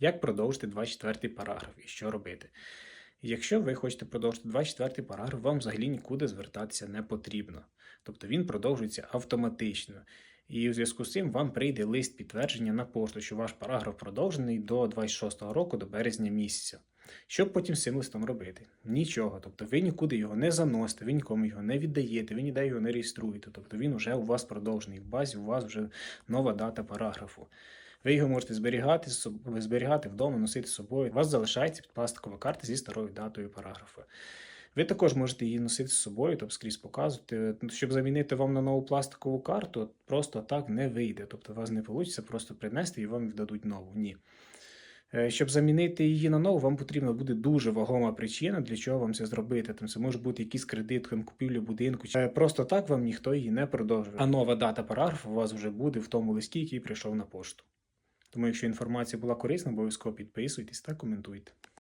Як продовжити 24 параграф і що робити? Якщо ви хочете продовжити 24 параграф, вам взагалі нікуди звертатися не потрібно. Тобто він продовжується автоматично. І у зв'язку з цим вам прийде лист підтвердження на пошту, що ваш параграф продовжений до 26 року, до березня місяця. Що потім з цим листом робити? Нічого. Тобто ви нікуди його не заносите, ви нікому його не віддаєте, ви ніде його не реєструєте. Тобто він вже у вас продовжений. В базі у вас вже нова дата параграфу. Ви його можете зберігати, зберігати вдома, носити з собою. У вас залишається пластикова карта зі старою датою параграфу. Ви також можете її носити з собою, тобто скрізь показувати. Щоб замінити вам на нову пластикову карту, просто так не вийде. Тобто у вас не вийде просто принести і вам віддадуть нову. Ні. Е, Щоб замінити її на нову, вам потрібна буде дуже вагома причина, для чого вам це зробити. Там це може бути якийсь кредит, там, купівля будинку. Е, Просто так вам ніхто її не продовжує. А нова дата параграфу у вас вже буде в тому листі, який прийшов на пошту. Тому, якщо інформація була корисна, обов'язково підписуйтесь та коментуйте.